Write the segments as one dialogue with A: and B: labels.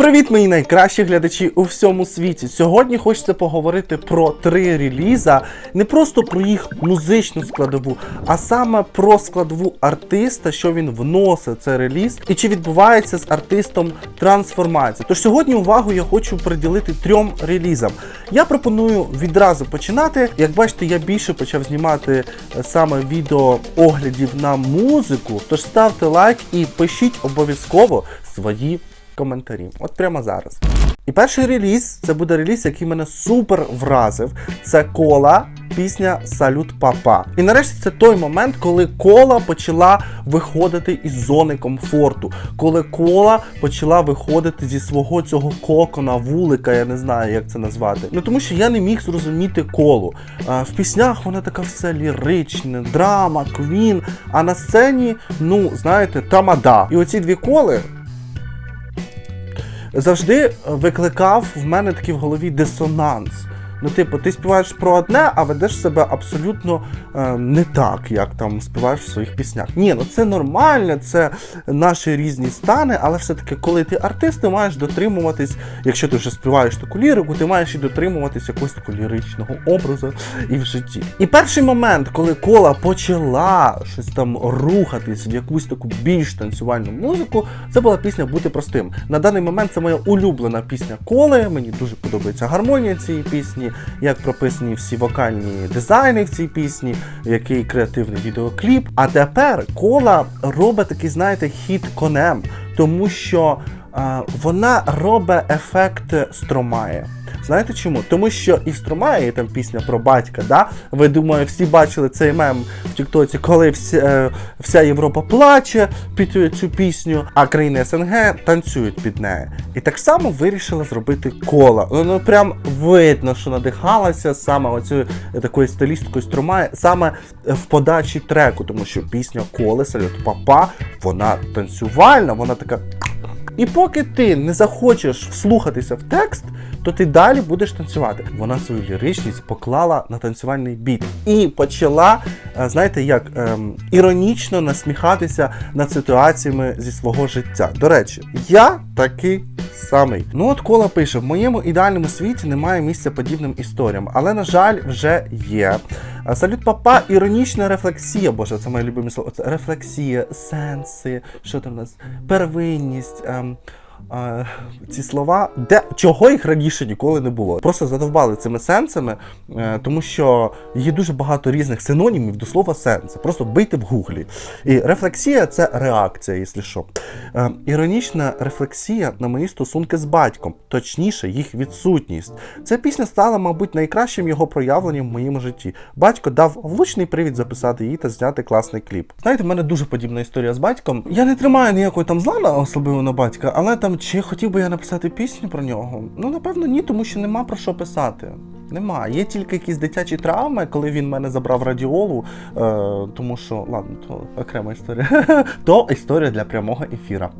A: Привіт, мої найкращі глядачі у всьому світі. Сьогодні хочеться поговорити про три реліза, не просто про їх музичну складову, а саме про складову артиста, що він вносить цей реліз, і чи відбувається з артистом трансформація. Тож сьогодні увагу я хочу приділити трьом релізам. Я пропоную відразу починати. Як бачите, я більше почав знімати е, саме відео оглядів на музику. Тож ставте лайк і пишіть обов'язково свої коментарі. От прямо зараз. І перший реліз це буде реліз, який мене супер вразив. Це кола. Пісня Салют Папа. І нарешті це той момент, коли кола почала виходити із зони комфорту, коли кола почала виходити зі свого цього кокона, вулика, я не знаю, як це назвати. Ну тому що я не міг зрозуміти колу. В піснях вона така все лірична, драма, квін. А на сцені, ну, знаєте, тамада. І оці дві коли завжди викликав в мене такий в голові дисонанс. Ну, типу, ти співаєш про одне, а ведеш себе абсолютно е, не так, як там співаєш в своїх піснях. Ні, ну це нормально, це наші різні стани, але все-таки, коли ти артист, ти маєш дотримуватись, якщо ти вже співаєш таку лірику, ти маєш і дотримуватись якогось такого ліричного образу і в житті. І перший момент, коли кола почала щось там рухатись в якусь таку більш танцювальну музику, це була пісня Бути простим. На даний момент це моя улюблена пісня коли. Мені дуже подобається гармонія цієї пісні як прописані всі вокальні дизайни в цій пісні, який креативний відеокліп. А тепер кола робить такий, знаєте, хід конем, тому що е, вона робить ефект стромає. Знаєте чому? Тому що і Стромає там пісня про батька, да? Ви думаю, всі бачили цей мем в Тіктоці, коли вся, е, вся Європа плаче під цю пісню, а країни СНГ танцюють під нею. І так само вирішила зробити кола. Ну, ну прям видно, що надихалася саме оцю такою стилісткою Стромає, саме в подачі треку, тому що пісня Коли Салют Папа, вона танцювальна, вона така. І поки ти не захочеш вслухатися в текст, то ти далі будеш танцювати. Вона свою ліричність поклала на танцювальний біт і почала, е, знаєте, як ем, іронічно насміхатися над ситуаціями зі свого життя. До речі, я такий самий. Ну от кола пише: в моєму ідеальному світі немає місця подібним історіям, але на жаль, вже є. Салют папа, іронічна рефлексія, боже, це моє любиме слово. Це рефлексія, сенси, що там у нас, первинність. Ем, ці слова, де чого їх раніше ніколи не було. Просто задовбали цими сенсами, е, тому що є дуже багато різних синонімів до слова сенси. Просто бийте в гуглі. І рефлексія це реакція, якщо що. Е, іронічна рефлексія на мої стосунки з батьком, точніше, їх відсутність. Ця пісня стала, мабуть, найкращим його проявленням в моєму житті. Батько дав влучний привід записати її та зняти класний кліп. Знаєте, в мене дуже подібна історія з батьком. Я не тримаю ніякої там зла особливо на батька, але там чи хотів би я написати пісню про нього? Ну, напевно, ні, тому що нема про що писати. Нема. Є тільки якісь дитячі травми, коли він мене забрав радіолу, е, тому що, ладно, то окрема історія. то історія для прямого ефіра.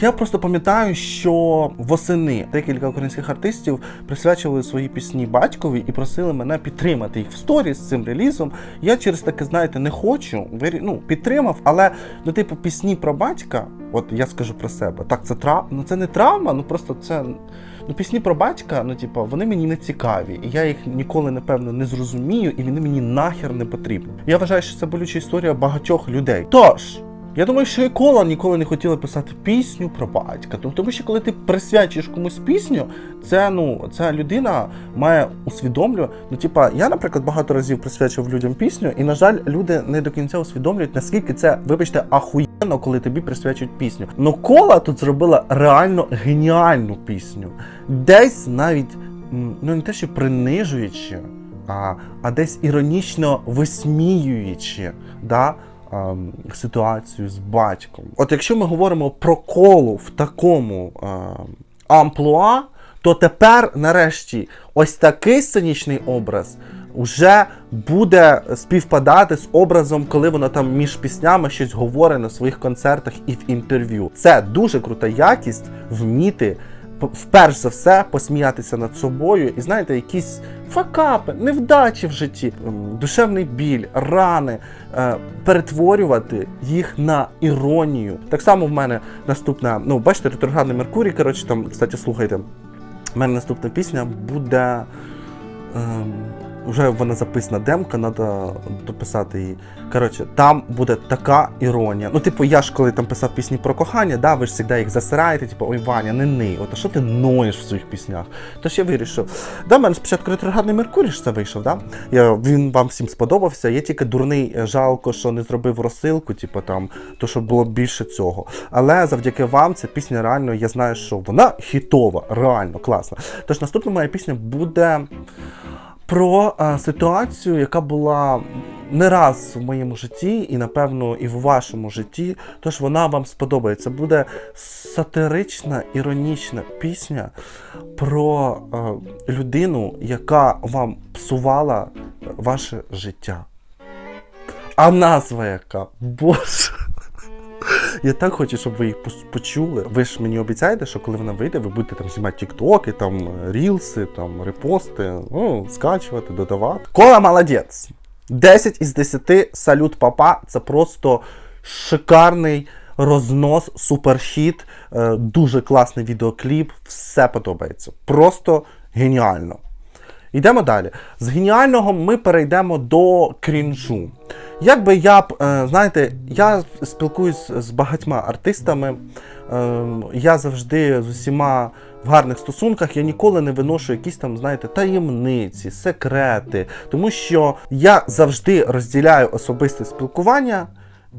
A: Я просто пам'ятаю, що восени декілька українських артистів присвячували свої пісні батькові і просили мене підтримати їх в сторі з цим релізом. Я через таке, знаєте, не хочу. Ну, підтримав, але ну, типу, пісні про батька, от я скажу про себе. Так, це травма. Ну це не травма, ну просто це. Ну, пісні про батька, ну, типу, вони мені не цікаві. І я їх ніколи, напевно, не зрозумію, і вони мені нахер не потрібні. Я вважаю, що це болюча історія багатьох людей. Тож. Я думаю, що і кола ніколи не хотіла писати пісню про батька. Тому- що коли ти присвячуєш комусь пісню, це ну ця людина має усвідомлювати. Ну, типа, я, наприклад, багато разів присвячував людям пісню, і на жаль, люди не до кінця усвідомлюють, наскільки це, вибачте, ахуєнно, коли тобі присвячують пісню. Ну кола тут зробила реально геніальну пісню. Десь навіть ну не те, що принижуючи, а, а десь іронічно висміюючи. Да? ем, ситуацію з батьком. От якщо ми говоримо про колу в такому ем, амплуа, то тепер, нарешті, ось такий сценічний образ вже буде співпадати з образом, коли вона там між піснями щось говорить на своїх концертах і в інтерв'ю. Це дуже крута якість вміти вперш за все посміятися над собою і знаєте, якісь факапи, невдачі в житті, душевний біль, рани, е, перетворювати їх на іронію. Так само в мене наступна, ну бачите, ретроградний Меркурій. Коротше, там, кстати, слухайте. У мене наступна пісня буде. Ем, вже вона записана демка, треба дописати її. Коротше, там буде така іронія. Ну, типу, я ж коли там писав пісні про кохання, да, ви ж завжди їх засираєте, типу, ой, Ваня, не ни. От а що ти ноєш в своїх піснях? Тож я вирішив. Да, мене спочатку ретроградний Меркурій ж це вийшов, да? Я, він вам всім сподобався. Я тільки дурний, е, жалко, що не зробив розсилку, типу там, то щоб було більше цього. Але завдяки вам ця пісня реально, я знаю, що вона хітова, реально класна. Тож наступна моя пісня буде про е, ситуацію, яка була не раз в моєму житті, і напевно і в вашому житті. Тож вона вам сподобається. Буде сатирична, іронічна пісня про е, людину, яка вам псувала ваше життя. А назва яка? Боже. Я так хочу, щоб ви їх почули. Ви ж мені обіцяєте, що коли вона вийде, ви будете там знімати тіктоки, там е, рілси, там репости, ну, скачувати, додавати. Кола молодець. 10 із 10 салют папа. Це просто шикарний рознос, суперхіт, е, дуже класний відеокліп. Все подобається. Просто геніально. Йдемо далі. З геніального ми перейдемо до крінжу. Як би я б, е, знаєте, я спілкуюсь з багатьма артистами, е, я завжди з усіма в гарних стосунках, я ніколи не виношу якісь там, знаєте, таємниці, секрети, тому що я завжди розділяю особисте спілкування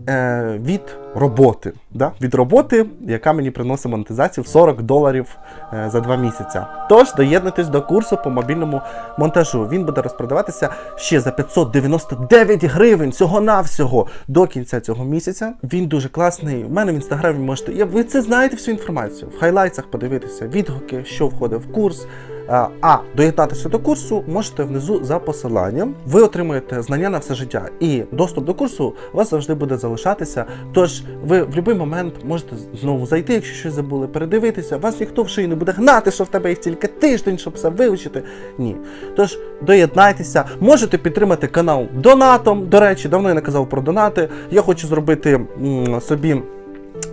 A: е, від роботи. Да? Від роботи, яка мені приносить монетизацію в 40 доларів е, за два місяці. Тож доєднуйтесь до курсу по мобільному монтажу. Він буде розпродаватися ще за 599 гривень всього-навсього до кінця цього місяця. Він дуже класний. У мене в інстаграмі можете. Ви це знаєте всю інформацію. В хайлайтсах подивитися відгуки, що входить в курс. А, А доєднатися до курсу можете внизу за посиланням. Ви отримуєте знання на все життя, і доступ до курсу у вас завжди буде залишатися. Тож ви в будь-який момент можете знову зайти, якщо щось забули, передивитися. Вас ніхто в шиї не буде гнати, що в тебе їх тільки тиждень, щоб все вивчити. Ні. Тож доєднайтеся, можете підтримати канал донатом. До речі, давно я не казав про донати. Я хочу зробити м, собі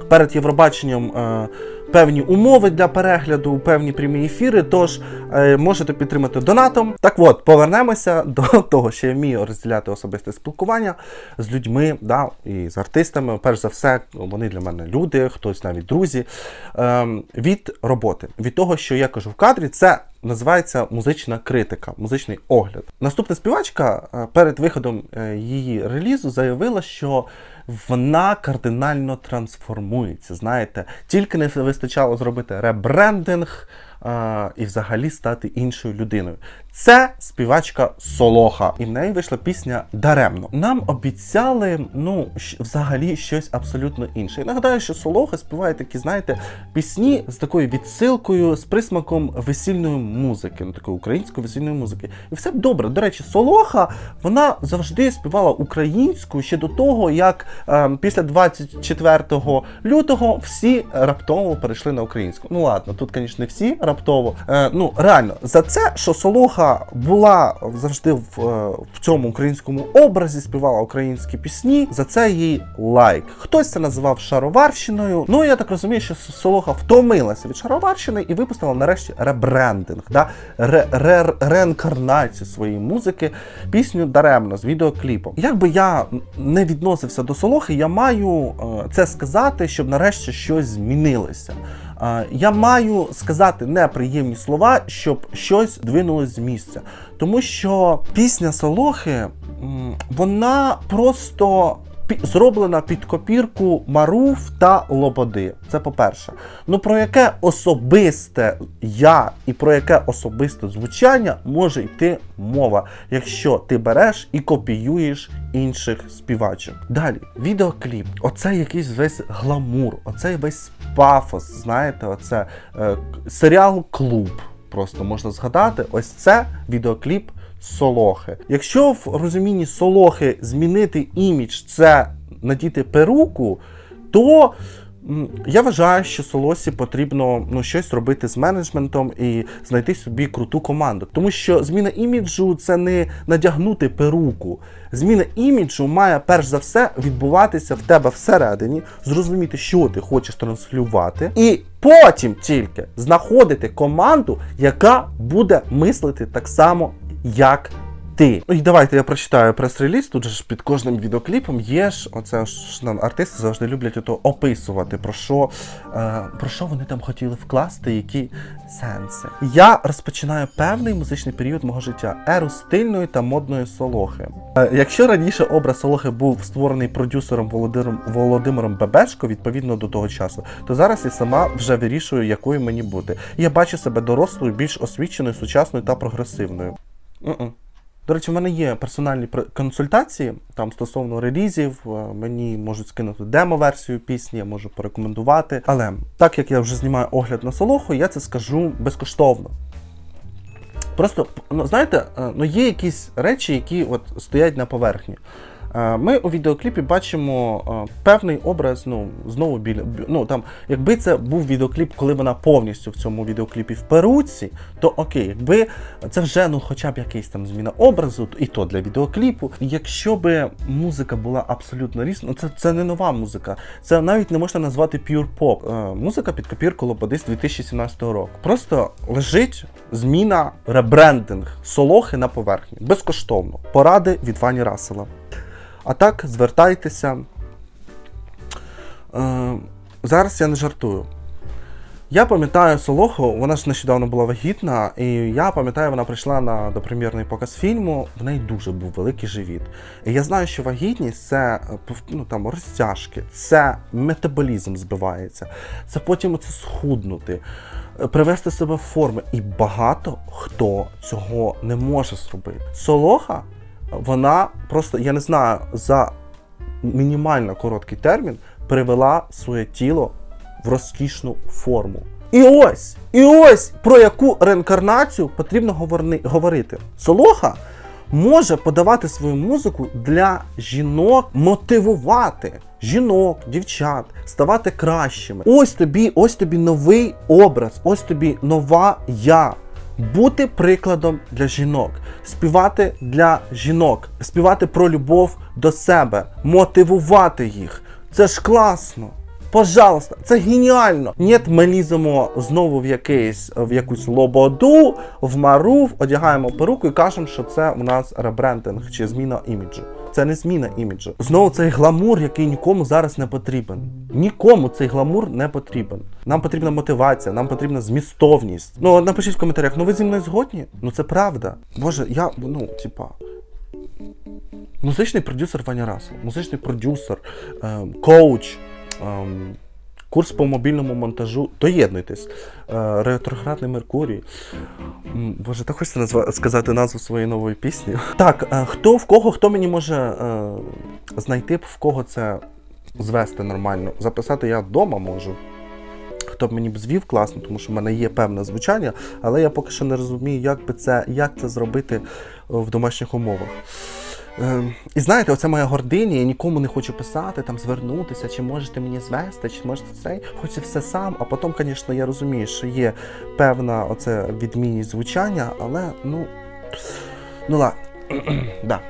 A: перед Євробаченням е, певні умови для перегляду, певні прямі ефіри. Тож е, можете підтримати донатом. Так от, повернемося до того, що я вмію розділяти особисте спілкування з людьми, да, і з артистами. Перш за все, вони для мене люди, хтось навіть друзі. Е, від роботи, від того, що я кажу в кадрі, це. Називається музична критика, музичний огляд. Наступна співачка е, перед виходом е, її релізу заявила, що вона кардинально трансформується. Знаєте, тільки не вистачало зробити ребрендинг і взагалі стати іншою людиною. Це співачка Солоха, і в неї вийшла пісня Даремно. Нам обіцяли, ну, взагалі щось абсолютно інше. І нагадаю, що Солоха співає такі, знаєте, пісні з такою відсилкою, з присмаком весільної музики, ну такої української весільної музики. І все добре. До речі, Солоха вона завжди співала українською ще до того, як е, після 24 лютого всі раптово перейшли на українську. Ну ладно, тут, звісно, не всі раптово. Е, ну реально, за це, що Солоха була завжди в, е, в цьому українському образі, співала українські пісні. За це їй лайк. Хтось це називав шароварщиною. Ну я так розумію, що Солоха втомилася від шароварщини і випустила нарешті ребрендинг, да? ре, ре, реінкарнацію своєї музики, пісню даремно з відеокліпом. Як би я не відносився до Солохи, я маю е, це сказати, щоб нарешті щось змінилося. Я маю сказати неприємні слова, щоб щось двинулось з місця. Тому що пісня Солохи, вона просто зроблена під копірку Маруф та Лободи. Це по-перше. Ну про яке особисте я і про яке особисте звучання може йти мова, якщо ти береш і копіюєш інших співачок. Далі, відеокліп. Оце якийсь весь гламур, оцей весь пафос. Знаєте, оце е, серіал Клуб. Просто можна згадати, ось це відеокліп Солохи. Якщо в розумінні Солохи змінити імідж це надіти перуку, то Я вважаю, що Солосі потрібно ну, щось робити з менеджментом і знайти собі круту команду. Тому що зміна іміджу це не надягнути перуку. Зміна іміджу має перш за все відбуватися в тебе всередині, зрозуміти, що ти хочеш транслювати, і потім тільки знаходити команду, яка буде мислити так само, як ти. Ну і давайте я прочитаю прес-реліз. Тут же ж під кожним відеокліпом є ж оце ж нам артисти завжди люблять ото описувати, про що, е, про що вони там хотіли вкласти, які сенси. Я розпочинаю певний музичний період мого життя, еру стильної та модної солохи. Е, якщо раніше образ солохи був створений продюсером Володимиром, Володимиром Бебешко, відповідно до того часу, то зараз я сама вже вирішую, якою мені бути. Я бачу себе дорослою, більш освіченою, сучасною та прогресивною. Мгм. До речі, в мене є персональні консультації там стосовно релізів. е, Мені можуть скинути демо-версію пісні, я можу порекомендувати. Але так як я вже знімаю огляд на Солоху, я це скажу безкоштовно. Просто, ну знаєте, е, ну є якісь речі, які от стоять на поверхні. Е, Ми у відеокліпі бачимо е, певний образ, ну, знову біля. бі- Ну, там, якби це був відеокліп, коли вона повністю в цьому відеокліпі в перуці, то окей, якби це вже ну, хоча б якийсь там зміна образу, і то для відеокліпу. Якщо би музика була абсолютно різна, ну, це, це не нова музика. Це навіть не можна назвати pure pop. Е, музика під копірку Лободис 2017 року. Просто лежить зміна ребрендинг солохи на поверхні. Безкоштовно. Поради від Вані Рассела. А так, звертайтеся. Е, зараз я не жартую. Я пам'ятаю Солоху, вона ж нещодавно була вагітна, і я пам'ятаю, вона прийшла на допрем'єрний показ фільму, в неї дуже був великий живіт. І я знаю, що вагітність це е, ну, там, розтяжки, це метаболізм збивається, це потім це схуднути, е, привести себе в форму. І багато хто цього не може зробити. Солоха, вона просто, я не знаю, за мінімально короткий термін привела своє тіло в розкішну форму. І ось, і ось про яку реінкарнацію потрібно говорити. Солоха може подавати свою музику для жінок, мотивувати жінок, дівчат, ставати кращими. Ось тобі, ось тобі новий образ, ось тобі нова я. Бути прикладом для жінок, співати для жінок, співати про любов до себе, мотивувати їх. Це ж класно. Пожалуйста, це геніально. Ні, ми ліземо знову в якийсь в якусь лободу, в марув, одягаємо перуку і кажемо, що це у нас ребрендинг чи зміна іміджу. Це не зміна іміджу. Знову цей гламур, який нікому зараз не потрібен. Нікому цей гламур не потрібен. Нам потрібна мотивація, нам потрібна змістовність. Ну напишіть в коментарях, ну ви зі мною згодні? Ну це правда. Боже, я ну, типа. Музичний продюсер Ваня Расл, музичний продюсер, ем, коуч, ем, курс по мобільному монтажу. Доєднуйтесь. Е, ретроградний Меркурій. Боже, так хочеться назва- сказати назву своєї нової пісні. Так, е, хто в кого, хто мені може е, знайти, в кого це звести нормально? Записати я вдома можу. Хто б мені б звів класно, тому що в мене є певне звучання, але я поки що не розумію, як би це, як це зробити в домашніх умовах. Е, і знаєте, оце моя гординя, я нікому не хочу писати, там звернутися, чи можете мені звести, чи можете цей. Хочу все сам, а потім, звісно, я розумію, що є певна оце відмінність звучання, але ну. Ну ладно. да.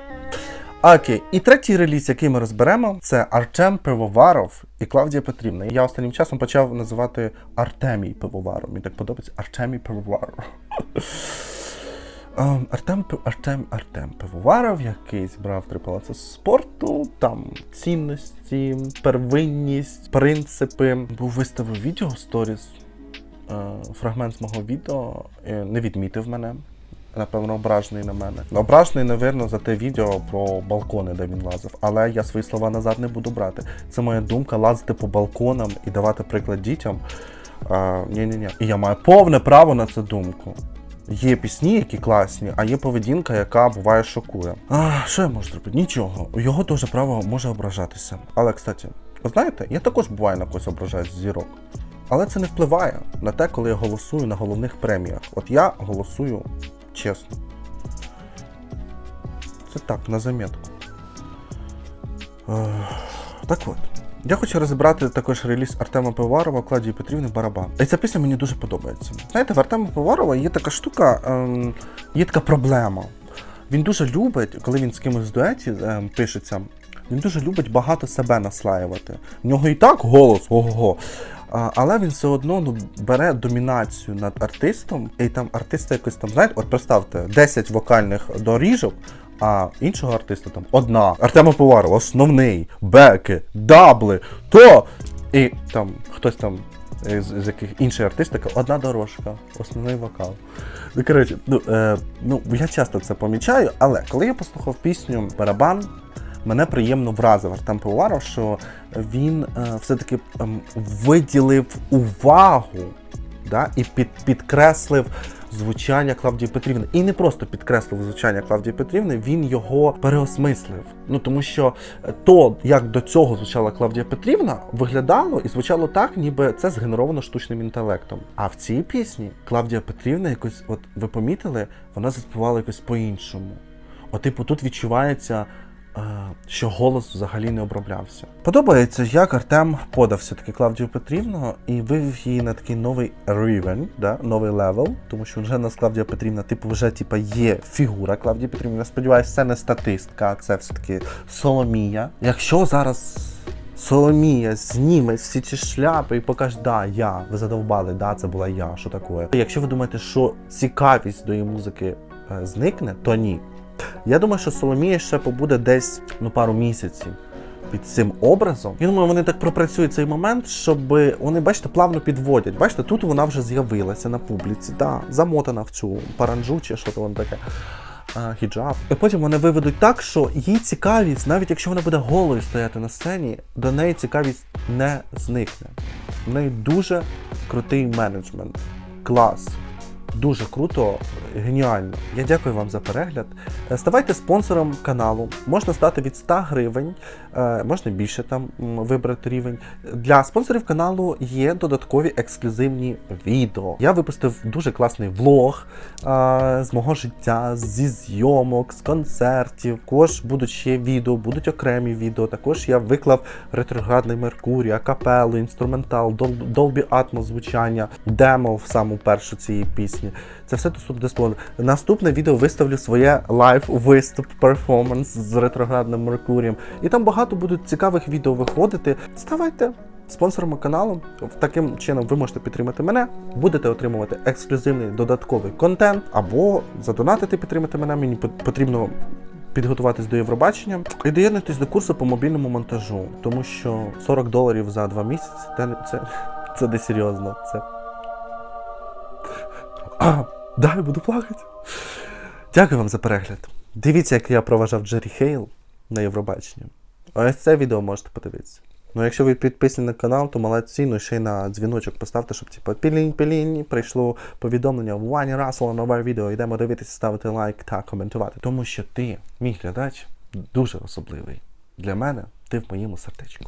A: Окей, і третій реліз, який ми розберемо, це Артем Пивоваров і Клавдія Петрівна. Я останнім часом почав називати Артемій Пивоваров. Мені так подобається Артемій Пивоваров. Ем, Артем, Артем, Артем Пивоваров, який зібрав три палаци спорту, там цінності, первинність, принципи. Був виставив відео сторіс, е, фрагмент з мого відео, е, не відмітив мене. Напевно, ображений на мене. Ображений, напевно, за те відео про балкони, де він лазив. Але я свої слова назад не буду брати. Це моя думка лазити по балконам і давати приклад дітям. Ні-ні-ні. І я маю повне право на цю думку. Є пісні, які класні, а є поведінка, яка буває шокує. А, що я можу зробити? Нічого. Його теж право може ображатися. Але, кстати, ви знаєте, я також буває на когось ображаюсь зірок. Але це не впливає на те, коли я голосую на головних преміях. От я голосую чесно. Це так, на заметку. Так от. Я хочу розібрати також реліз Артема Пиварова, Клавдії Петрівни Барабан. І ця пісня мені дуже подобається. Знаєте, в Артема Пиварова є така штука, ем, є така проблема. Він дуже любить, коли він з кимось в дуеті ем, пишеться, він дуже любить багато себе наслаювати. В нього і так голос, ого-го. Але він все одно ну, бере домінацію над артистом, і там артиста якось там, знаєте, от представте, 10 вокальних доріжок, а іншого артиста там одна. Артема Поварова, основний, беки, дабли, то. І там хтось там з, яких інший артист, така одна дорожка, основний вокал. Ну, коротше, ну, е, ну, я часто це помічаю, але коли я послухав пісню Барабан, мене приємно вразив Артем Пивоваров, що він е, все-таки ем, виділив увагу да, і під, підкреслив звучання Клавдії Петрівни. І не просто підкреслив звучання Клавдії Петрівни, він його переосмислив. Ну тому що е, то, як до цього звучала Клавдія Петрівна, виглядало і звучало так, ніби це згенеровано штучним інтелектом. А в цій пісні Клавдія Петрівна якось, от ви помітили, вона заспівала якось по-іншому. От, типу, тут відчувається. Е, Що голос взагалі не оброблявся. Подобається, як Артем подав все-таки Клавдію Петрівну і вивів її на такий новий рівень, да, новий левел, тому що вже нас Клавдія Петрівна, типу, вже типу, є фігура Клавдії Петрівни. Я сподіваюся, це не статистка, а це все-таки Соломія. Якщо зараз Соломія зніме всі ці шляпи і покаже, да, я, ви задовбали, да, це була я, що таке. Якщо ви думаєте, що цікавість до її музики е, зникне, то ні. Я думаю, що Соломія ще побуде десь ну, пару місяців під цим образом. Я думаю, вони так пропрацюють цей момент, щоб вони, бачите, плавно підводять. Бачите, тут вона вже з'явилася на публіці, да, замотана в цю паранджу чи що то воно таке. Хіджаб. І потім вони виведуть так, що їй цікавість, навіть якщо вона буде голою стояти на сцені, до неї цікавість не зникне. В неї дуже крутий менеджмент. Клас. Дуже круто, геніально. Я дякую вам за перегляд. Е, Ставайте спонсором каналу. Можна стати від 100 гривень, е, можна більше там вибрати рівень. Для спонсорів каналу є додаткові ексклюзивні відео. Я випустив дуже класний влог е, з мого життя, зі зйомок, з концертів. Також будуть ще відео, будуть окремі відео. Також я виклав ретроградний Меркурій, акапелу, інструментал, Dol- Dolby Atmos звучання, демо в саму першу цієї пісні. Це все доступно безплатно. Наступне відео виставлю своє лайв виступ перформанс з ретроградним Меркурієм. І там багато будуть цікавих відео виходити. Ставайте спонсорами каналу. Таким чином ви можете підтримати мене, будете отримувати ексклюзивний додатковий контент, або задонатити підтримати мене. Мені потрібно підготуватись до Євробачення і доєднуйтесь до курсу по мобільному монтажу, тому що 40 доларів за два місяці це, це, це не серйозно. Це а, да, я буду плакати. Дякую вам за перегляд. Дивіться, як я проважав Джері Хейл на Євробаченні. Ось це відео можете подивитися. Ну, якщо ви підписані на канал, то молодці, ну ще й на дзвіночок поставте, щоб типу пілінь-пілінь, прийшло повідомлення Вані Рассела нове відео. Йдемо дивитися, ставити лайк та коментувати. Тому що ти, мій глядач, дуже особливий. Для мене ти в моєму сердечку.